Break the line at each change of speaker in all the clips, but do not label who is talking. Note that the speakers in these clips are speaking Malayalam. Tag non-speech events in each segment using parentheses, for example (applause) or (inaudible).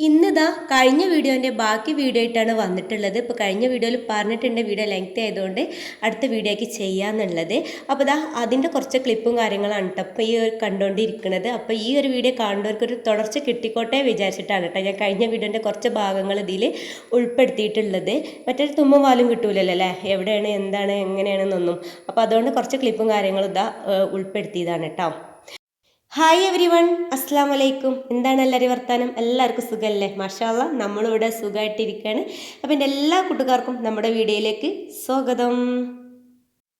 ഇന്നിതാ കഴിഞ്ഞ വീഡിയോന്റെ ബാക്കി വീഡിയോ ആയിട്ടാണ് വന്നിട്ടുള്ളത്. ഇപ്പോൾ കഴിഞ്ഞ വീഡിയോയിൽ പറഞ്ഞിട്ടുണ്ട് വീഡിയോ ലെങ്ത് ആയതുകൊണ്ട് അടുത്ത വീഡിയോയ്ക്ക് ചെയ്യാമെന്നുള്ളത് അപ്പോൾ ഇതാ അതിന്റെ കുറച്ച് ക്ലിപ്പും കാര്യങ്ങളാണ് കേട്ടോ അപ്പോൾ ഈ കണ്ടുകൊണ്ടിരിക്കുന്നത്. അപ്പോൾ ഈ ഒരു വീഡിയോ കാണുന്നവർക്ക് ഒരു തുടർച്ച കിട്ടിക്കോട്ടെ വിചാരിച്ചിട്ടാണ് കേട്ടോ ഞാൻ കഴിഞ്ഞ വീഡിയോന്റെ കുറച്ച് ഭാഗങ്ങൾ ഇതിൽ ഉൾപ്പെടുത്തിയിട്ടുള്ളത്. മറ്റൊരു തുമ്മും വാലും കിട്ടൂലല്ലോ അല്ലേ? എവിടെയാണ് എന്താണ് എങ്ങനെയാണെന്നൊന്നും. അപ്പോൾ അതുകൊണ്ട് കുറച്ച് ക്ലിപ്പും കാര്യങ്ങളും ഇതാ ഉൾപ്പെടുത്തിയതാണ് കേട്ടോ ഹായ് എവരി വൺ അസ്സാം വലൈക്കും എന്താണ് എല്ലാവരും വർത്താനം? എല്ലാവർക്കും സുഖമല്ലേ? മഷാല്ല നമ്മളിവിടെ സുഖമായിട്ടിരിക്കുകയാണ്. അപ്പം എന്റെ എല്ലാ കൂട്ടുകാർക്കും നമ്മുടെ വീഡിയോയിലേക്ക് സ്വാഗതം.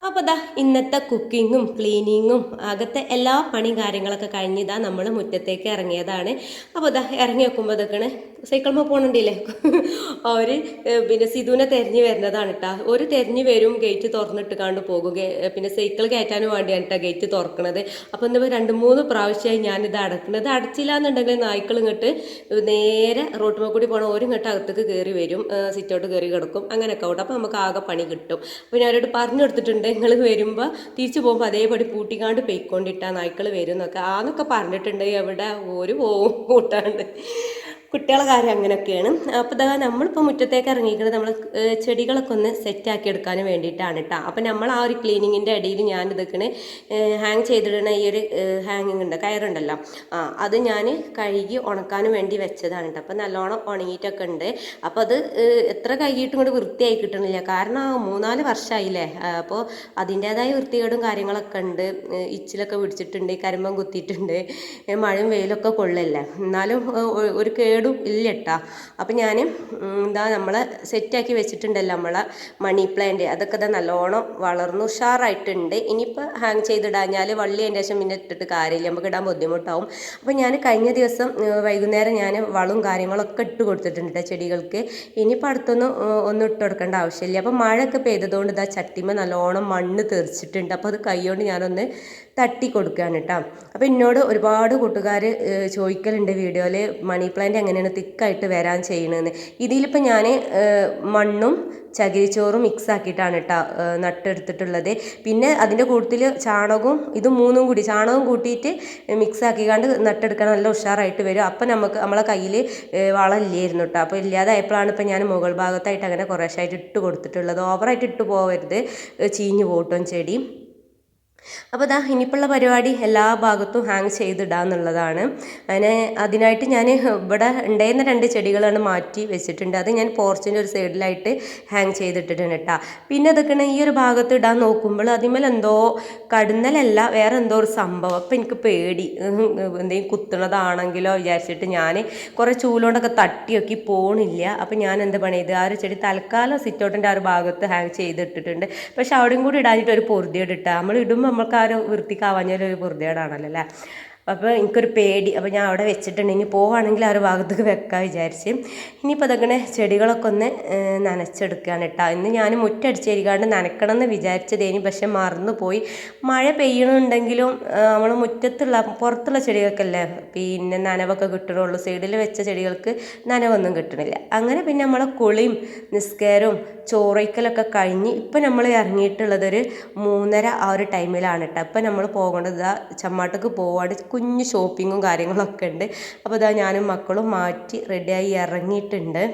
അപ്പോൾ ദാ ഇന്നത്തെ കുക്കിങ്ങും ക്ലീനിങ്ങും അകത്തെ എല്ലാ പണി കാര്യങ്ങളൊക്കെ കഴിഞ്ഞിതാ നമ്മൾ മുറ്റത്തേക്ക് ഇറങ്ങിയതാണ്. അപ്പോൾ ദാ ഇറങ്ങി വെക്കുമ്പോൾ ഇതൊക്കെയാണ് സൈക്കിൾമ പോകണുണ്ടില്ലേ (laughs) അവർ പിന്നെ സിധുവിനെ തെരഞ്ഞു വരുന്നതാണ് കേട്ടോ ഒരു തെരഞ്ഞു വരും ഗേറ്റ് തുറന്നിട്ട് കണ്ട് പോകും പിന്നെ സൈക്കിൾ കയറ്റാനും വേണ്ടിയാണ് കേട്ടോ ഗേറ്റ് തുറക്കണത്. അപ്പോൾ ഇന്നിപ്പോൾ രണ്ട് മൂന്ന് പ്രാവശ്യമായി ഞാനിത് അടക്കുന്നത് അടച്ചില്ല എന്നുണ്ടെങ്കിൽ നായ്ക്കൾ ഇങ്ങോട്ട് നേരെ റോട്ടുമ്പോൾ കൂടി പോകണം ഒരു ഇങ്ങോട്ട് അകത്തേക്ക് കയറി വരും. സിറ്റൗട്ട് കയറി കിടക്കും. അങ്ങനെയൊക്കെ ആവും അപ്പോൾ നമുക്ക് ആകെ പണി കിട്ടും. അപ്പോൾ ഞാനോട് പറഞ്ഞു കൊടുത്തിട്ടുണ്ട്. നിങ്ങൾ വരുമ്പോൾ തിരിച്ചു പോകുമ്പോൾ അതേപടി പൂട്ടിക്കാണ്ട് പെയ്ക്കൊണ്ടിട്ടാ നായ്ക്കൾ വരും എന്നൊക്കെ ആന്നൊക്കെ പറഞ്ഞിട്ടുണ്ട്. എവിടെ? ഓര് പോവും കൂട്ടാണ്ട് കുട്ടികളെ കാര്യം അങ്ങനെയൊക്കെയാണ് അപ്പോൾ ഇതാ നമ്മളിപ്പോൾ മുറ്റത്തേക്ക് ഇറങ്ങിയിരിക്കുന്നത് നമ്മൾ ചെടികളൊക്കെ ഒന്ന് സെറ്റാക്കി എടുക്കാൻ വേണ്ടിയിട്ടാണ് കേട്ടോ അപ്പോൾ നമ്മൾ ആ ഒരു ക്ലീനിങ്ങിന്റെ ഇടയിൽ ഞാൻ ഇതൊക്കെ ഹാങ് ചെയ്തിടുന്ന ഈ ഒരു ഹാങ്ങിങ് ഉണ്ട് കയറുണ്ടല്ലോ. ആ അത് ഞാൻ കഴുകി ഉണക്കാനും വേണ്ടി വെച്ചതാണ് കേട്ടോ അപ്പോൾ നല്ലോണം ഉണങ്ങിയിട്ടൊക്കെ ഉണ്ട്. അപ്പോൾ അത് എത്ര കഴുകിയിട്ടും കൂടി വൃത്തിയായി കിട്ടണില്ല. കാരണം മൂന്നാൽ വർഷമായില്ലേ അപ്പോൾ അതിന്റേതായ വൃത്തികേടും കാര്യങ്ങളൊക്കെ ഉണ്ട്. ഇച്ചിലൊക്കെ പിടിച്ചിട്ടുണ്ട് കരിമ്പം കുത്തിയിട്ടുണ്ട്. മഴയും വെയിലൊക്കെ കൊള്ളല്ലേ? എന്നാലും ഒരു കേടും ഇല്ല കേട്ടോ അപ്പം ഞാൻ എന്താ നമ്മൾ സെറ്റാക്കി വെച്ചിട്ടുണ്ടല്ലോ നമ്മളെ മണി പ്ലാന്റ് അതൊക്കെ ഇതാ നല്ലോണം വളർന്നു ഉഷാറായിട്ടുണ്ട്. ഇനിയിപ്പോൾ ഹാങ് ചെയ്തിടാഞ്ഞാൽ വള്ളി അതിന്റെ ശേഷം പിന്നെ ഇട്ടിട്ട് കാര്യമില്ല. നമുക്ക് ഇടാൻ ബുദ്ധിമുട്ടാവും. അപ്പോൾ ഞാൻ കഴിഞ്ഞ ദിവസം വൈകുന്നേരം ഞാൻ വളവും കാര്യങ്ങളൊക്കെ ഇട്ട് കൊടുത്തിട്ടുണ്ട് ട്ടോ ചെടികൾക്ക്. ഇനിയിപ്പോൾ അടുത്തൊന്നും ഒന്നും ഇട്ട് കൊടുക്കേണ്ട ആവശ്യമില്ല. അപ്പോൾ മഴയൊക്കെ പെയ്തതുകൊണ്ട് ഇതാ ചട്ടിമ നല്ലോണം മണ്ണ് തെറിച്ചിട്ടുണ്ട്. അപ്പോൾ അത് കൈകൊണ്ട് ഞാനൊന്ന് തട്ടി കൊടുക്കുകയാണ് കേട്ടോ അപ്പോൾ എന്നോട് ഒരുപാട് കൂട്ടുകാർ ചോദിക്കലുണ്ട് വീഡിയോയിൽ മണി പ്ലാന്റ് എങ്ങനെയാണ് തിക്കായിട്ട് വരാൻ ചെയ്യണമെന്ന് ഇതിലിപ്പോൾ ഞാൻ മണ്ണും ചകിരിച്ചോറും മിക്സ് ആക്കിയിട്ടാണ് കേട്ടോ നട്ടെടുത്തിട്ടുള്ളത്. പിന്നെ അതിന്റെ കൂട്ടത്തിൽ ചാണകവും ഇത് മൂന്നും കൂടി ചാണകം കൂട്ടിയിട്ട് മിക്സ് ആക്കിക്കാണ്ട് നട്ടെടുക്കാൻ നല്ല ഉഷാറായിട്ട് വരും. അപ്പം നമുക്ക് നമ്മളെ കയ്യിൽ വളം ഇല്ലായിരുന്നു കേട്ടോ അപ്പോൾ ഇല്ലാതായപ്പോഴാണ് ഇപ്പം ഞാൻ മുകൾ ഭാഗത്തായിട്ട് അങ്ങനെ കുറേശ്ശായിട്ട് ഇട്ട് കൊടുത്തിട്ടുള്ളത്. ഓവറായിട്ട് ഇട്ട് പോകരുത് ചീഞ്ഞ് പോട്ടും ചെടി. അപ്പോൾ ഇതാ ഇനിയിപ്പുള്ള പരിപാടി എല്ലാ ഭാഗത്തും ഹാങ് ചെയ്തിടാന്നുള്ളതാണ് അതിന് അതിനായിട്ട് ഞാൻ ഇവിടെ ഉണ്ടായിരുന്ന രണ്ട് ചെടികളാണ് മാറ്റി വെച്ചിട്ടുണ്ട്. അത് ഞാൻ പോർച്ചിന്റെ ഒരു സൈഡിലായിട്ട് ഹാങ് ചെയ്തിട്ടിട്ടുണ്ട് കേട്ടോ പിന്നെ അതൊക്കെ ഈ ഒരു ഭാഗത്ത് ഇടാൻ നോക്കുമ്പോൾ അതിന്മേൽ എന്തോ കടുന്നലല്ല വേറെ എന്തോ ഒരു സംഭവം. അപ്പോൾ എനിക്ക് പേടി. എന്തെങ്കിലും കുത്തണതാണെങ്കിലോ വിചാരിച്ചിട്ട് ഞാൻ കുറേ ചൂലുകൊണ്ടൊക്കെ തട്ടിയൊക്കെ പോണില്ല. അപ്പോൾ ഞാൻ എന്ത് പണി ചെയ്ത് ആ ഒരു ചെടി തൽക്കാലം സിറ്റൗട്ടിന്റെ ആ ഒരു ഭാഗത്ത് ഹാങ് ചെയ്തിട്ടിട്ടുണ്ട്. പക്ഷെ അവിടെയും കൂടി ഇടാഞ്ഞിട്ട് ഒരു പൊറുതിയോട് ഇട്ടാൽ നമ്മൾ ഇടുമ്പോൾ നമുക്ക് ആ ഒരു വൃത്തിക്കാവാഞ്ഞൊരു ഒരു പൊറുതിയേടാണല്ലോ അല്ലേ? അപ്പോൾ എനിക്കൊരു പേടി. അപ്പോൾ ഞാൻ അവിടെ വെച്ചിട്ടുണ്ട്. ഇനി പോവുകയാണെങ്കിൽ ആ ഒരു ഭാഗത്തേക്ക് വെക്കാൻ വിചാരിച്ച്. ഇനിയിപ്പോൾ അതങ്ങനെ ചെടികളൊക്കെ ഒന്ന് നനച്ചെടുക്കുകയാണ് കേട്ടോ ഇന്ന് ഞാൻ മുറ്റടിച്ചേരിക്കാണ്ട് നനക്കണം എന്ന് വിചാരിച്ചതേനി പക്ഷെ മറന്നു പോയി മഴ പെയ്യണുണ്ടെങ്കിലും നമ്മൾ മുറ്റത്തുള്ള പുറത്തുള്ള ചെടികൾക്കല്ലേ പിന്നെ നനവൊക്കെ കിട്ടണുള്ളൂ. സൈഡിൽ വെച്ച ചെടികൾക്ക് നനവൊന്നും കിട്ടണില്ല. അങ്ങനെ പിന്നെ നമ്മളെ കുളിയും നിസ്കാരവും ചോറയ്ക്കലൊക്കെ കഴിഞ്ഞ് ഇപ്പം നമ്മൾ ഇറങ്ങിയിട്ടുള്ളത് ഒരു മൂന്നര ആ ഒരു ടൈമിലാണ് കേട്ടോ ഇപ്പം നമ്മൾ പോകേണ്ടത് ചമ്മാട്ടക്ക് പോവാണ്ട് കുഞ്ഞ് ഷോപ്പിങ്ങും കാര്യങ്ങളൊക്കെ ഉണ്ട്. അപ്പോൾ ഇതാ ഞാനും മക്കളും മാറ്റി റെഡിയായി ഇറങ്ങിയിട്ടുണ്ട്.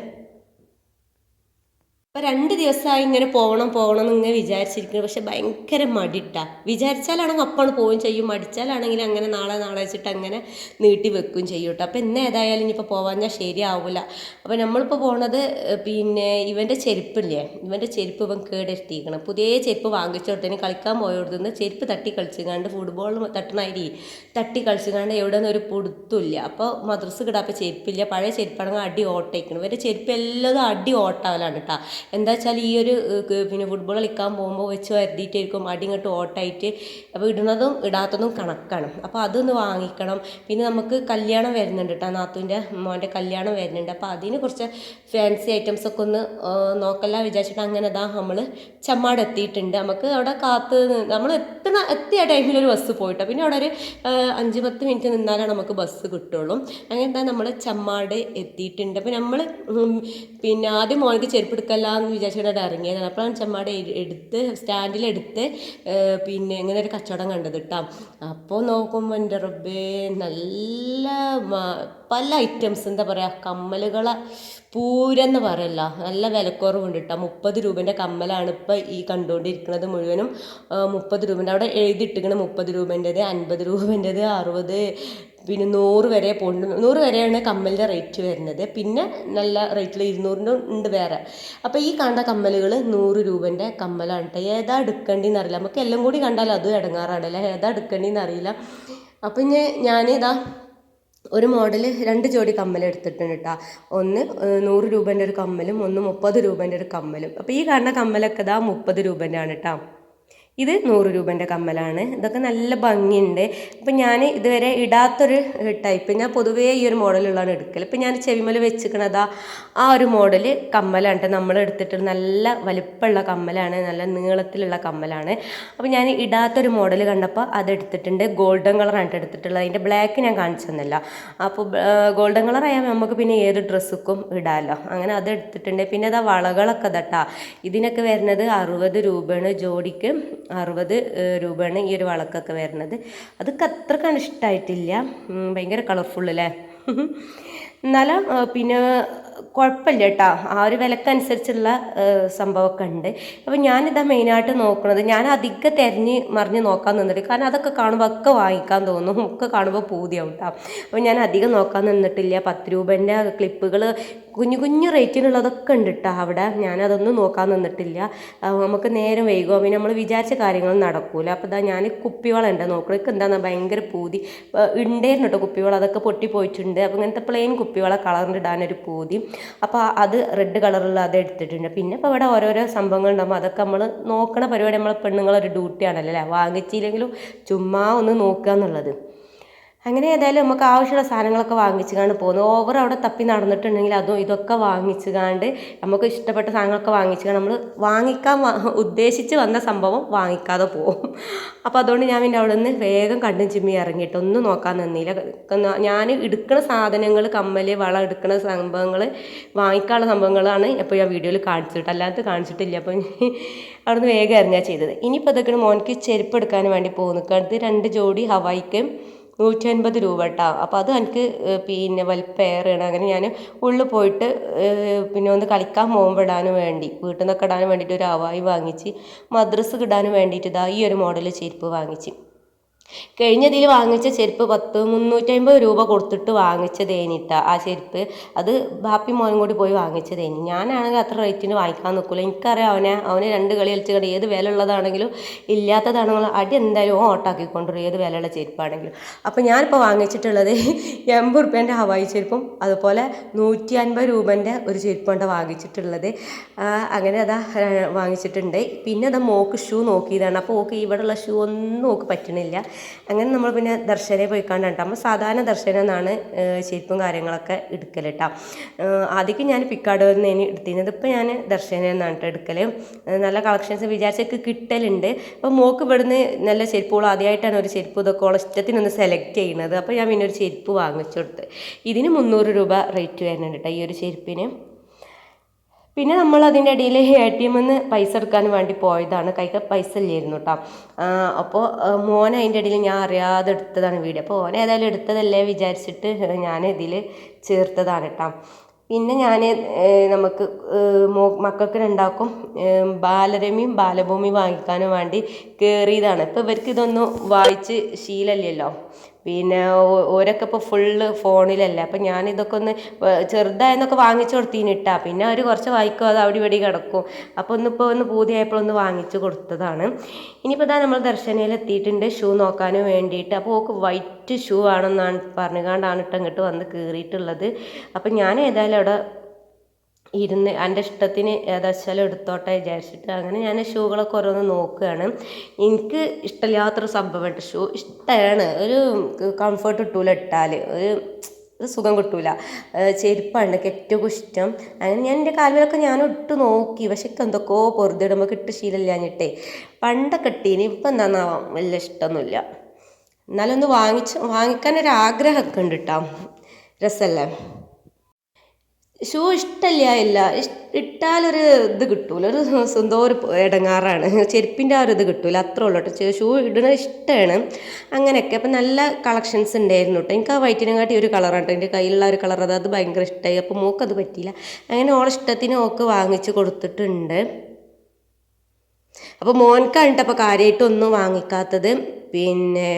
ഇപ്പം രണ്ട് ദിവസമായി ഇങ്ങനെ പോകണം പോകണം എന്ന് ഇങ്ങനെ വിചാരിച്ചിരിക്കുന്നു. പക്ഷെ ഭയങ്കര മടിട്ടാ. വിചാരിച്ചാലാണെങ്കിൽ അപ്പാണ് പോവുകയും ചെയ്യും. മടിച്ചാലാണെങ്കിൽ അങ്ങനെ നാളെ നാളെ വെച്ചിട്ട് അങ്ങനെ നീട്ടി വെക്കുകയും ചെയ്യും കേട്ടോ അപ്പം എന്നെ ഏതായാലും ഇനിയിപ്പോൾ പോവാഞ്ഞാൽ ശരിയാവില്ല അപ്പോൾ നമ്മളിപ്പോൾ പോണത് പിന്നെ ഇവന്റെ ചെരുപ്പില്ലേ? ഇവന്റെ ചെരുപ്പ് ഇവൻ കേടെത്തിയിരിക്കണം പുതിയ ചെരുപ്പ് വാങ്ങിച്ചോടത്തേന് കളിക്കാൻ പോയോടുത്തുനിന്ന് ചെരുപ്പ് തട്ടി കളിച്ചു കളിച്ചുകാണ്ട് ഫുട്ബോൾ തട്ടണായിരി തട്ടി കളിച്ചുകാണ്ട് എവിടെ നിന്ന് ഒരു പൊടുത്തില്ല. അപ്പോൾ മദ്രസ് കിടാപ്പോൾ ചെരുപ്പില്ല. പഴയ ചെരുപ്പാണെങ്കിൽ അടി ഓട്ടയിക്കണം ഇവന്റെ ചെരുപ്പ് എല്ലാതും അടി ഓട്ടാവലാണ് കേട്ടോ എന്താ വെച്ചാൽ ഈ ഒരു പിന്നെ ഫുട്ബോൾ കളിക്കാൻ പോകുമ്പോൾ വെച്ച് വരുത്തിയിട്ടായിരിക്കും അടി ഇങ്ങോട്ട് ഓട്ടായിട്ട് അപ്പോൾ ഇടുന്നതും ഇടാത്തതും കണക്കാണ്. അപ്പോൾ അതൊന്ന് വാങ്ങിക്കണം. പിന്നെ നമുക്ക് കല്യാണം വരുന്നുണ്ട് കേട്ടോ നാത്തുവിന്റെ മോന്റെ കല്യാണം വരുന്നുണ്ട്. അപ്പോൾ അതിന് കുറച്ച് ഫാൻസി ഐറ്റംസ് ഒക്കെ ഒന്ന് നോക്കല്ല വിചാരിച്ചിട്ട് അങ്ങനെ ഇതാ നമ്മൾ ചമ്മാട് എത്തിയിട്ടുണ്ട്. നമുക്ക് അവിടെ കാത്ത് നമ്മൾ എത്തണ എത്തിയ ടൈമിൽ ഒരു ബസ് പോയിട്ട്. പിന്നെ അവിടെ ഒരു അഞ്ച് പത്ത് മിനിറ്റ് നിന്നാലാണ് നമുക്ക് ബസ് കിട്ടുള്ളൂ. അങ്ങനെ എന്താ നമ്മൾ ചമ്മാട് എത്തിയിട്ടുണ്ട്. അപ്പോൾ നമ്മൾ പിന്നെ ആദ്യം മോനക്ക് ചെരുപ്പ് എടുക്കല്ല ഇടാന്ന് വിചാരിച്ചിട്ട് ഇറങ്ങിയതാണ്. അപ്പോഴാണ് ചെമ്മാടെ എടുത്ത് സ്റ്റാൻഡിലെടുത്ത് പിന്നെ ഇങ്ങനെ ഒരു കച്ചവടം കണ്ടത് കേട്ടോ അപ്പോൾ നോക്കുമ്പോൾ എന്റെ റബ്ബേ നല്ല പല ഐറ്റംസ് എന്താ പറയുക കമ്മലുകളെ പൂരെന്ന് പറയല്ല നല്ല വിലക്കുറവുണ്ട് കേട്ടോ മുപ്പത് രൂപേന്റെ കമ്മലാണ് ഇപ്പോൾ ഈ കണ്ടുകൊണ്ടിരിക്കുന്നത് മുഴുവനും. മുപ്പത് രൂപേന്റെ അവിടെ എഴുതിയിട്ടിരിക്കണം മുപ്പത് രൂപേന്റെത് അൻപത് രൂപേന്റെത് അറുപത് പിന്നെ നൂറ് വരെ പോകുന്നുണ്ട് നൂറ് വരെയാണ് കമ്മലിന്റെ റേറ്റ് വരുന്നത്. പിന്നെ നല്ല റേറ്റിൽ ഇരുന്നൂറിന്റെ ഉണ്ട് വേറെ. അപ്പോൾ ഈ കണ്ട കമ്മലുകൾ നൂറ് രൂപേന്റെ കമ്മലാണ് കേട്ടോ ഏതാ എടുക്കേണ്ടതെന്ന് അറിയില്ല നമുക്ക് എല്ലാം കൂടി കണ്ടാൽ അതും ഇടങ്ങാറാണല്ലേ? ഏതാ എടുക്കേണ്ടതെന്ന് അറിയില്ല അപ്പം ഞാൻ ഞാനിതാ ഒരു മോഡൽ രണ്ട് ജോഡി കമ്മൽ എടുത്തിട്ടുണ്ട് കേട്ടോ ഒന്ന് നൂറ് രൂപേന്റെ ഒരു കമ്മലും ഒന്ന് മുപ്പത് രൂപേന്റെ ഒരു കമ്മലും. അപ്പോൾ ഈ കാണുന്ന കമ്മലൊക്കെ ഇതാ മുപ്പത് രൂപേന്റെ ആണ് കേട്ടോ ഇത് നൂറ് രൂപേന്റെ കമ്മലാണ്. ഇതൊക്കെ നല്ല ഭംഗിയുണ്ട്. അപ്പം ഞാൻ ഇതുവരെ ഇടാത്തൊരു ടൈപ്പ് ഞാൻ പൊതുവേ ഈ ഒരു മോഡലുള്ളതാണ് എടുക്കൽ ഇപ്പം ഞാൻ ചെവിമല വെച്ചിരിക്കണതാ ആ ഒരു മോഡൽ കമ്മലാണ് നമ്മൾ എടുത്തിട്ട് നല്ല വലിപ്പമുള്ള കമ്മലാണ്. നല്ല നീളത്തിലുള്ള കമ്മലാണ്. അപ്പോൾ ഞാൻ ഇടാത്തൊരു മോഡൽ കണ്ടപ്പോൾ അത് എടുത്തിട്ടുണ്ട്. ഗോൾഡൻ കളറാണ് എടുത്തിട്ടുള്ളത്. അതിന്റെ ബ്ലാക്ക് ഞാൻ കാണിച്ചു തന്നില്ല. അപ്പോൾ ഗോൾഡൻ കളർ ആയാൽ നമുക്ക് പിന്നെ ഏത് ഡ്രസ്സുക്കും ഇടാമല്ലോ അങ്ങനെ അത് എടുത്തിട്ടുണ്ട്. പിന്നെ അതാ വളകളൊക്കെ തട്ടാ ഇതിനൊക്കെ വരുന്നത് അറുപത് രൂപയാണ് ജോഡിക്ക്. അറുപത് രൂപയാണ് ഈ ഒരു വളക്കൊക്കെ വരുന്നത്. അതൊക്കെ അത്രക്കാണ് ഇഷ്ടമായിട്ടില്ല ഉം, ഭയങ്കര കളർഫുൾ അല്ലേ (laughs) എന്നാലും പിന്നെ കുഴപ്പമില്ല കേട്ടോ. ആ ഒരു വിലക്കനുസരിച്ചുള്ള സംഭവമൊക്കെ ഉണ്ട്. അപ്പോൾ ഞാനിതാ മെയിനായിട്ട് നോക്കുന്നത് ഞാൻ അധികം തിരഞ്ഞ് മറിഞ്ഞ് നോക്കാൻ നിന്നിട്ട് കാരണം അതൊക്കെ കാണുമ്പോൾ ഒക്കെ വാങ്ങിക്കാൻ തോന്നും. ഒക്കെ കാണുമ്പോൾ പൂതിയാവും കേട്ടോ അപ്പോൾ ഞാൻ അധികം നോക്കാൻ നിന്നിട്ടില്ല. പത്ത് രൂപേന്റെ ക്ലിപ്പുകൾ കുഞ്ഞു കുഞ്ഞു റേറ്റിനുള്ളതൊക്കെ ഉണ്ട് കേട്ടോ അവിടെ. ഞാനതൊന്നും നോക്കാൻ നിന്നിട്ടില്ല. നമുക്ക് നേരം വൈകുമോ പിന്നെ നമ്മൾ വിചാരിച്ച കാര്യങ്ങൾ നടക്കൂല. അപ്പോൾ ഇതാ ഞാൻ കുപ്പിവളം ഉണ്ട് നോക്കണം എനിക്ക് എന്താണ് ഭയങ്കര പൂതി. ഉണ്ടായിരുന്നു കേട്ടോ കുപ്പിവളം. അതൊക്കെ പൊട്ടിപ്പോയിട്ടുണ്ട്. അപ്പോൾ ഇങ്ങനത്തെ പ്ലെയിൻ കുപ്പിവള ഇടാനൊരു പൂതി. അപ്പോൾ അത് റെഡ് കളറുള്ള അത് എടുത്തിട്ടുണ്ട്. പിന്നെ ഇപ്പോൾ ഇവിടെ ഓരോരോ സംഭവങ്ങൾ ഉണ്ടാകുമ്പോൾ അതൊക്കെ നമ്മൾ നോക്കണ പരിപാടി നമ്മളെ പെണ്ണുങ്ങളൊരു ഡ്യൂട്ടിയാണല്ലോ അല്ലേ? വാങ്ങിച്ചില്ലെങ്കിലും ചുമ്മാ ഒന്ന് നോക്കുക എന്നുള്ളത്. അങ്ങനെ ഏതായാലും നമുക്ക് ആവശ്യമുള്ള സാധനങ്ങളൊക്കെ വാങ്ങിച്ചു കാണ് പോകുന്നു. ഓവർ അവിടെ തപ്പി നടന്നിട്ടുണ്ടെങ്കിൽ അതും ഇതൊക്കെ വാങ്ങിച്ചു കാണ്ട് നമുക്ക് ഇഷ്ടപ്പെട്ട സാധനങ്ങളൊക്കെ വാങ്ങിച്ചു കാണ്ട് നമ്മൾ വാങ്ങിക്കാൻ ഉദ്ദേശിച്ച് വന്ന സംഭവം വാങ്ങിക്കാതെ പോകും. അപ്പോൾ അതുകൊണ്ട് ഞാൻ പിന്നെ അവിടെ നിന്ന് വേഗം കണ്ണും ചിമ്മി ഇറങ്ങിയിട്ട് ഒന്നും നോക്കാൻ നിന്നില്ല. ഞാൻ എടുക്കുന്ന സാധനങ്ങൾ കമ്മൽ വള എടുക്കുന്ന സംഭവങ്ങൾ വാങ്ങിക്കാനുള്ള സംഭവങ്ങളാണ് ഇപ്പോൾ ഞാൻ വീഡിയോയിൽ കാണിച്ചിട്ട് അല്ലാത്ത കാണിച്ചിട്ടില്ല. അപ്പോൾ അവിടുന്ന് വേഗം ഇറങ്ങുക ചെയ്തത്. ഇനിയിപ്പോൾ ഇതൊക്കെ മോനിക്ക് ചെരുപ്പ് എടുക്കാൻ വേണ്ടി പോകുന്നു. കാരണം രണ്ട് ജോഡി ഹവായിക്ക്. നൂറ്റി അൻപത് രൂപ കേട്ടോ അപ്പോൾ അത് എനിക്ക് പിന്നെ വലിപ്പേറാണ് അങ്ങനെ ഞാൻ ഉള്ളിൽ പോയിട്ട് പിന്നെ ഒന്ന് കളിക്കാൻ പോകുമ്പോൾ ഇടാനും വേണ്ടി വീട്ടിൽ നിന്നൊക്കെ ഇടാനും വേണ്ടിയിട്ട് ഒരു അവായി വാങ്ങിച്ച് മദ്രസ് ഇടാനും വേണ്ടിയിട്ട് ഇതാ ഈ ഒരു മോഡൽ ചെരുപ്പ് വാങ്ങിച്ച്. കഴിഞ്ഞതിൽ വാങ്ങിച്ച ചെരുപ്പ് പത്ത് മുന്നൂറ്റമ്പത് രൂപ കൊടുത്തിട്ട് വാങ്ങിച്ചതേനിട്ട ആ ചെരുപ്പ് അത് ബാപ്പി മോനും കൂടി പോയി വാങ്ങിച്ചതേനി ഞാനാണെങ്കിൽ അത്ര റേറ്റിന് വാങ്ങിക്കാൻ നിൽക്കില്ല എനിക്കറിയാം അവനെ അവന് രണ്ട് കളി കളിച്ച് കണ്ട് ഏത് വില ഉള്ളതാണെങ്കിലും ഇല്ലാത്തതാണെങ്കിലും അടി എന്തായാലും ഓൺ ഓട്ടാക്കിക്കൊണ്ടിരും ഏത് വിലയുള്ള ചെരുപ്പാണെങ്കിലും. അപ്പോൾ ഞാനിപ്പോൾ വാങ്ങിച്ചിട്ടുള്ളത് (laughs) എൺപത് റുപ്യേന്റെ ഹവായി ചെരുപ്പും അതുപോലെ നൂറ്റി അൻപത് രൂപേന്റെ ഒരു ചെരുപ്പാണ് വാങ്ങിച്ചിട്ടുള്ളത്. അങ്ങനെ അതാ വാങ്ങിച്ചിട്ടുണ്ട്. പിന്നെ അതാ മോക്ക് ഷൂ നോക്കിയതാണ്. അപ്പോൾ ഓക്ക് ഇവിടെയുള്ള ഷൂ ഒന്നും ഓക്ക് പറ്റണില്ല. അങ്ങനെ നമ്മൾ പിന്നെ ദർശനെ പോയി കണ്ടാണ് നമ്മൾ സാധാരണ ദർശനം എന്നാണ് ചെരുപ്പും കാര്യങ്ങളൊക്കെ എടുക്കൽ കേട്ടോ ആദ്യം ഞാൻ പിക്കാട് നിന്ന് എടുത്തിരുന്നത് ഇപ്പോൾ ഞാൻ ദർശനം എന്നാണ് എടുക്കൽ നല്ല കളക്ഷൻസ് വിചാരിച്ചൊക്കെ കിട്ടലുണ്ട്. അപ്പോൾ മോക്ക് ഇവിടുന്ന് നല്ല ചെരുപ്പുകൾ ആദ്യമായിട്ടാണ് ഒരു ചെരുപ്പ് ഇതൊക്കെ ഉള്ള ഇഷ്ടത്തിനൊന്ന് സെലക്ട് ചെയ്യുന്നത്. അപ്പോൾ ഞാൻ പിന്നെ ഒരു ചെരുപ്പ് വാങ്ങിച്ചു കൊടുത്ത്. ഇതിന് മുന്നൂറ് രൂപ റേറ്റ് വരുന്നുണ്ട് കേട്ടോ ഈ ഒരു ചെരുപ്പിന്. പിന്നെ നമ്മൾ അതിന്റെ ഇടയിൽ എ ടി എമ്മിൽ പൈസ എടുക്കാൻ വേണ്ടി പോയതാണ്. കൈക്ക് പൈസ ഇല്ലായിരുന്നു കേട്ടോ അപ്പോൾ മോൻ അതിന്റെ ഇടയിൽ ഞാൻ അറിയാതെ എടുത്തതാണ് വീഡിയോ. അപ്പോൾ ഓൻ ഏതായാലും എടുത്തതല്ലേ വിചാരിച്ചിട്ട് ഞാൻ ഇതിൽ ചേർത്തതാണ് കേട്ടോ പിന്നെ ഞാൻ നമുക്ക് മക്കൾക്ക് രണ്ടാക്കും ബാലരമയും ബാലഭൂമി വാങ്ങിക്കാനും വേണ്ടി കയറിയതാണ് ഇപ്പോൾ ഇവർക്ക് ഇതൊന്നും വായിച്ച് ശീലമില്ലല്ലോ. പിന്നെ ഓരൊക്കെ ഇപ്പോൾ ഫുള്ള് ഫോണിലല്ലേ. അപ്പം ഞാനിതൊക്കെ ഒന്ന് വ- ചെറുതായെന്നൊക്കെ വാങ്ങിച്ചു കൊടുത്തീനിട്ടാ പിന്നെ അവർ കുറച്ച് വായിക്കും അത് അവിടെ ഇവിടെ കിടക്കും. അപ്പോൾ ഒന്നിപ്പോൾ ഒന്ന് പൂതിയായപ്പോൾ ഒന്ന് വാങ്ങിച്ചു കൊടുത്തതാണ്. ഇനിയിപ്പോൾ ഇതാ നമ്മൾ ദർശനയിൽ എത്തിയിട്ടുണ്ട്. ഷൂ നോക്കാനും വേണ്ടിയിട്ട്. അപ്പോൾ ഓക്ക് വൈറ്റ് ഷൂ ആണെന്നാണ് പറഞ്ഞുകൊണ്ടാണ് ഇട്ട് അങ്ങോട്ട് വന്ന് കയറിയിട്ടുള്ളത് അപ്പം ഞാൻ ഏതായാലും അവിടെ ഇരുന്ന് എന്റെ ഇഷ്ടത്തിന് ഏതാ വെച്ചാൽ എടുത്തോട്ടെ വിചാരിച്ചിട്ട് അങ്ങനെ ഞാൻ ഷൂകളൊക്കെ ഓരോന്ന് നോക്കുകയാണ്. എനിക്ക് ഇഷ്ടമില്ലാത്തൊരു സംഭവമുണ്ട്. ഷൂ ഇഷ്ടമാണ്. ഒരു കംഫർട്ട് കിട്ടൂല ഇട്ടാൽ ഒരു സുഖം കിട്ടൂല. ചെരുപ്പാണ് എനിക്ക് ഏറ്റവും ഇഷ്ടം. അങ്ങനെ ഞാൻ എന്റെ കാലുകളൊക്കെ ഞാൻ ഇട്ട് നോക്കി. പക്ഷെ എന്തൊക്കെയോ പൊറുതിടുമ്പോൾ ശീലമില്ല ശീലമില്ലാഞ്ഞിട്ടേ. പണ്ടൊക്കെ ഇട്ടീനി. ഇപ്പം എന്താണെന്നാവാം വലിയ ഇഷ്ടമൊന്നുമില്ല. എന്നാലൊന്ന് വാങ്ങിച്ച് വാങ്ങിക്കാൻ ഒരു ആഗ്രഹമൊക്കെ ഉണ്ട് കേട്ടോ രസമല്ലേ? ഷൂ ഇഷ്ടമില്ല ഇല്ല. ഇട്ടാലൊരു ഇത് കിട്ടൂല. ഒരു സ്വന്തം ഒരു ഇടങ്ങാറാണ് ചെരുപ്പിന്റെ ആ ഒരു ഇത് കിട്ടൂല. അത്രേ ഉള്ളൂ കേട്ടോ. ഷൂ ഇടണ ഇഷ്ടമാണ് അങ്ങനെയൊക്കെ. അപ്പം നല്ല കളക്ഷൻസ് ഉണ്ടായിരുന്നു കേട്ടോ. എനിക്ക് ആ വൈറ്റിനെ കാട്ടി ഒരു കളറാണ് കേട്ടോ. എന്റെ കയ്യിലുള്ള ഒരു കളർ അത് ഭയങ്കര ഇഷ്ടമായി അപ്പോൾ മോക്കത് പറ്റിയില്ല. അങ്ങനെ ഓൾ ഇഷ്ടത്തിന് ഓക്ക് വാങ്ങിച്ച് കൊടുത്തിട്ടുണ്ട്. അപ്പോൾ മോൻക്കാണ് കേട്ടോ അപ്പോൾ കാര്യമായിട്ടൊന്നും വാങ്ങിക്കാത്തത്. പിന്നെ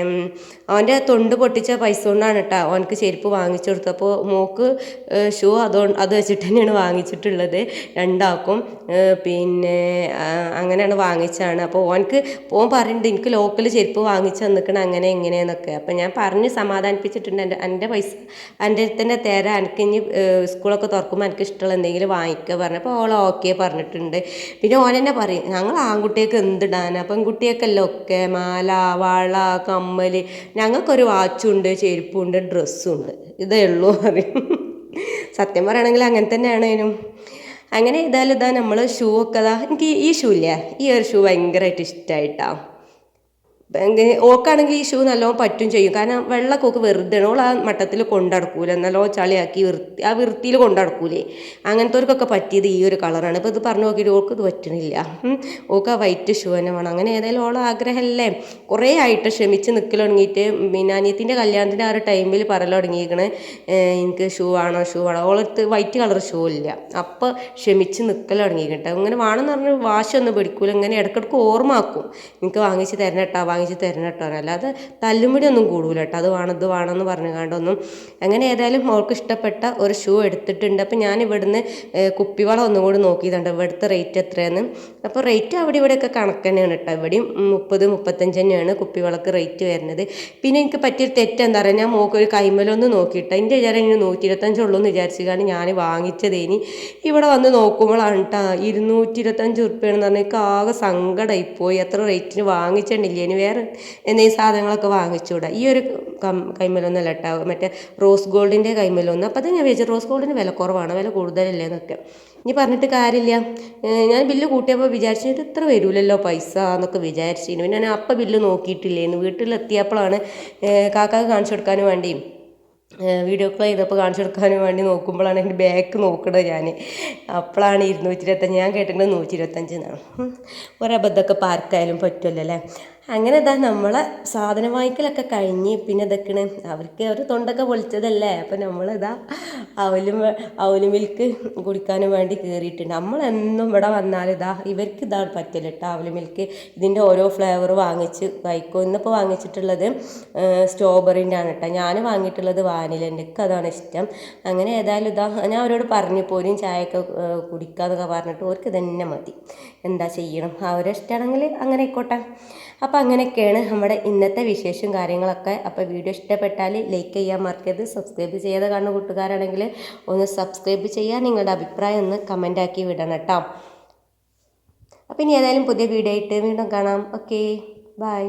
അവന്റെ തൊണ്ട് പൊട്ടിച്ച പൈസ കൊണ്ടാണ് കേട്ടോ അവനക്ക് ചെരുപ്പ് വാങ്ങിച്ചു കൊടുത്തപ്പോൾ മോക്ക് ഷൂ അതോ അത് വെച്ചിട്ട് തന്നെയാണ് വാങ്ങിച്ചിട്ടുള്ളത്. രണ്ടാക്കും പിന്നെ അങ്ങനെയാണ് വാങ്ങിച്ചാണ് അപ്പോൾ ഓനക്ക് ഓൻ പറയുന്നുണ്ട് എനിക്ക് ലോക്കൽ ചെരുപ്പ് വാങ്ങിച്ച് തന്നിക്കണം അങ്ങനെ എങ്ങനെയെന്നൊക്കെ അപ്പം ഞാൻ പറഞ്ഞ് സമാധാനിപ്പിച്ചിട്ടുണ്ട്. എന്റെ എന്റെ പൈസ എന്റെ തന്നെ തരാം എനിക്ക് ഇനി സ്കൂളൊക്കെ തുറക്കുമ്പോൾ എനിക്ക് ഇഷ്ടമുള്ള എന്തെങ്കിലും വാങ്ങിക്കുക പറഞ്ഞപ്പോൾ ഓൾ ഓക്കെ പറഞ്ഞിട്ടുണ്ട്. പിന്നെ ഓൻ തന്നെ പറയും ഞങ്ങൾ ആൺകുട്ടിയൊക്കെ അപ്പം പെൺകുട്ടിയൊക്കെയല്ലേ ഒക്കെ മാല വള കമ്മൽ ഞങ്ങൾക്കൊരു വാച്ചുണ്ട് ചെരുപ്പുണ്ട് ഡ്രസ്സുണ്ട്. ഇതേ ഉള്ളൂ പറയും. സത്യം പറയുകയാണെങ്കിൽ അങ്ങനെ തന്നെയാണ് അതിനും. അങ്ങനെ ഇതാലിതാ ഇതാ നമ്മൾ ഷൂ ഒക്കെ ഇതാ എനിക്ക് ഈ ഷൂ ഇല്ലേ? ഈ ഒരു ഷൂ ഭയങ്കരമായിട്ട് ഇഷ്ടമായിട്ടാ ഭയങ്കര- ഓക്കാണെങ്കിൽ ഈ ഷൂ നല്ലോണം പറ്റും ചെയ്യും. കാരണം വെള്ളമൊക്കെ ഓക്ക് വെറുതെ ഓൾ ആ മട്ടത്തിൽ കൊണ്ടടക്കൂല. നല്ലോണം ചളിയാക്കി വൃത്തി ആ വൃത്തിയിൽ കൊണ്ടടക്കൂലേ. അങ്ങനത്തെവർക്കൊക്കെ പറ്റിയത് ഈ ഒരു കളറാണ് ഇപ്പോൾ ഇത് പറഞ്ഞു നോക്കിയിട്ട് ഓൾക്ക് ഇത് പറ്റണില്ല. ഓക്ക ആ വൈറ്റ് ഷൂ തന്നെ വേണം. അങ്ങനെ ഏതായാലും ഓളെ ആഗ്രഹമല്ലേ? കുറേ ആയിട്ട് ക്ഷമിച്ച് നിൽക്കൽ തുടങ്ങിയിട്ട് പിന്നെ അനിയത്തിന്റെ കല്യാണത്തിന്റെ ആ ഒരു ടൈമിൽ പറയൽ തുടങ്ങിയിരിക്കണ്. എനിക്ക് ഷൂ ആണോ ഷൂ ആണോ ഓളടുത്ത് വൈറ്റ് കളർ ഷൂ ഇല്ല. അപ്പോൾ ക്ഷമിച്ച് നിൽക്കൽ അങ്ങനെ വേണമെന്ന് പറഞ്ഞ് വാശൊന്നും പിടിക്കൂല. ഇങ്ങനെ ഇടയ്ക്കിടയ്ക്ക് ഓർമ്മാക്കും എനിക്ക് വാങ്ങിച്ച് തരണം കേട്ടോ വാങ്ങിച്ച് തരണം കേട്ടോ അല്ലാതെ തല്ലുമുടി ഒന്നും കൂടൂല കേട്ടോ. അത് വേണം ഇത് വേണമെന്ന് പറഞ്ഞു കണ്ടൊന്നും അങ്ങനെ ഏതായാലും അവൾക്ക് ഇഷ്ടപ്പെട്ട ഒരു ഷൂ എടുത്തിട്ടുണ്ട്. അപ്പം ഞാൻ ഇവിടുന്ന് കുപ്പിവളം ഒന്നും കൂടി നോക്കിയതുണ്ട്. ഇവിടുത്തെ റേറ്റ് എത്രയാണ്? അപ്പോൾ റേറ്റ് അവിടെ ഇവിടെയൊക്കെ കണക്ക് തന്നെയാണ് കേട്ടോ. ഇവിടെയും മുപ്പത് മുപ്പത്തഞ്ച് തന്നെയാണ് കുപ്പിവളക്ക് റേറ്റ് വരുന്നത്. പിന്നെ എനിക്ക് പറ്റിയൊരു തെറ്റ് എന്താ പറയുക ഞാൻ മോക്ക് ഒരു കൈമലൊന്ന് നോക്കിയിട്ട് എന്റെ വിചാരം ഇനി നൂറ്റി ഇരുപത്തഞ്ചുള്ളൂ എന്ന് വിചാരിച്ചാണ് ഞാൻ വാങ്ങിച്ചത് ഇനി ഇവിടെ വന്ന് നോക്കുമ്പോഴാണ് കേട്ടോ. ഇരുന്നൂറ്റി ഇരുപത്തഞ്ച് ഉറുപ്പ്യാണെന്ന് പറഞ്ഞാൽ എനിക്ക് ആകെ സങ്കടമായി പോയി എത്ര റേറ്റിന് വാങ്ങിച്ചിട്ടില്ല ഇനി വേറെ എന്തെങ്കിലും സാധനങ്ങളൊക്കെ വാങ്ങിച്ചുകൂടാ? ഈ ഒരു കം കൈമലൊന്നല്ല കേട്ടോ മറ്റേ റോസ് ഗോൾഡിന്റെ കൈമലൊന്ന്. അപ്പോൾ അത് ഞാൻ വിചാരിച്ചു റോസ് ഗോൾഡിന് വില കുറവാണ് വില കൂടുതലല്ലേ എന്നൊക്കെ ഇനി പറഞ്ഞിട്ട് കാര്യമില്ല. ഞാൻ ബില്ല് കൂട്ടിയപ്പോൾ വിചാരിച്ചിട്ട് ഇത് ഇത്ര വരൂലല്ലോ പൈസ എന്നൊക്കെ വിചാരിച്ചിരുന്നു. പിന്നെ ഞാൻ അപ്പം ബില്ല് നോക്കിയിട്ടില്ലേന്ന് വീട്ടിലെത്തിയപ്പോഴാണ് കാക്കാക്ക് കാണിച്ചു കൊടുക്കാനും വേണ്ടി വീഡിയോ കോൾ ചെയ്തപ്പോൾ കാണിച്ചു കൊടുക്കാനും വേണ്ടി നോക്കുമ്പോഴാണ് എന്റെ ബാക്ക് നോക്കണത് ഞാൻ അപ്പോഴാണ് ഇരുന്നൂറ്റി ഇരുപത്തഞ്ച് ഞാൻ കേട്ടിട്ടുണ്ട് നൂറ്റി ഇരുപത്തഞ്ച് എന്നാണ്. ഉം. ഒരബദ്ധമൊക്കെ പാർക്കായാലും പറ്റുമല്ലോ അല്ലേ അങ്ങനെ ഇതാ നമ്മളെ സാധനം വാങ്ങിക്കലൊക്കെ കഴിഞ്ഞ് പിന്നെ ഇതൊക്കെയാണ്. അവർക്ക് അവർ തൊണ്ടൊക്കെ പൊളിച്ചതല്ലേ. അപ്പം നമ്മളിതാ അവലും അവലും മിൽക്ക് കുടിക്കാനും വേണ്ടി കയറിയിട്ടുണ്ട് നമ്മളെന്നും ഇവിടെ വന്നാൽ ഇതാ ഇവർക്ക് ഇതാണ് പറ്റില്ല കേട്ടോ അവൽ മിൽക്ക് ഇതിന്റെ ഓരോ ഫ്ലേവർ വാങ്ങിച്ച് കഴിക്കും. ഇന്നിപ്പോൾ വാങ്ങിച്ചിട്ടുള്ളത് സ്ട്രോബെറിന്റെ ആണ് കേട്ടോ ഞാൻ വാങ്ങിയിട്ടുള്ളത് വാനില എനിക്ക് അതാണ് ഇഷ്ടം. അങ്ങനെ ഏതായാലും ഇതാ ഞാൻ അവരോട് പറഞ്ഞു പോരും ചായയൊക്കെ കുടിക്കാന്നൊക്കെ പറഞ്ഞിട്ട് അവർക്ക് തന്നെ മതി. എന്താ ചെയ്യണം? അവരെ ഇഷ്ടമാണെങ്കിൽ അങ്ങനെ ആയിക്കോട്ടെ. അപ്പോൾ അങ്ങനെയൊക്കെയാണ് നമ്മുടെ ഇന്നത്തെ വിശേഷം കാര്യങ്ങളൊക്കെ. അപ്പോൾ വീഡിയോ ഇഷ്ടപ്പെട്ടാൽ ലൈക്ക് ചെയ്യാൻ മറക്കരുത്. സബ്സ്ക്രൈബ് ചെയ്യാതെ കാണുന്ന കൂട്ടുകാരാണെങ്കിൽ ഒന്ന് സബ്സ്ക്രൈബ് ചെയ്യുക നിങ്ങളുടെ അഭിപ്രായം ഒന്ന് കമന്റാക്കി വിടണം കേട്ടോ. അപ്പോൾ ഇനി ഏതായാലും പുതിയ വീഡിയോ ആയിട്ട് വീണ്ടും കാണാം. Okay bye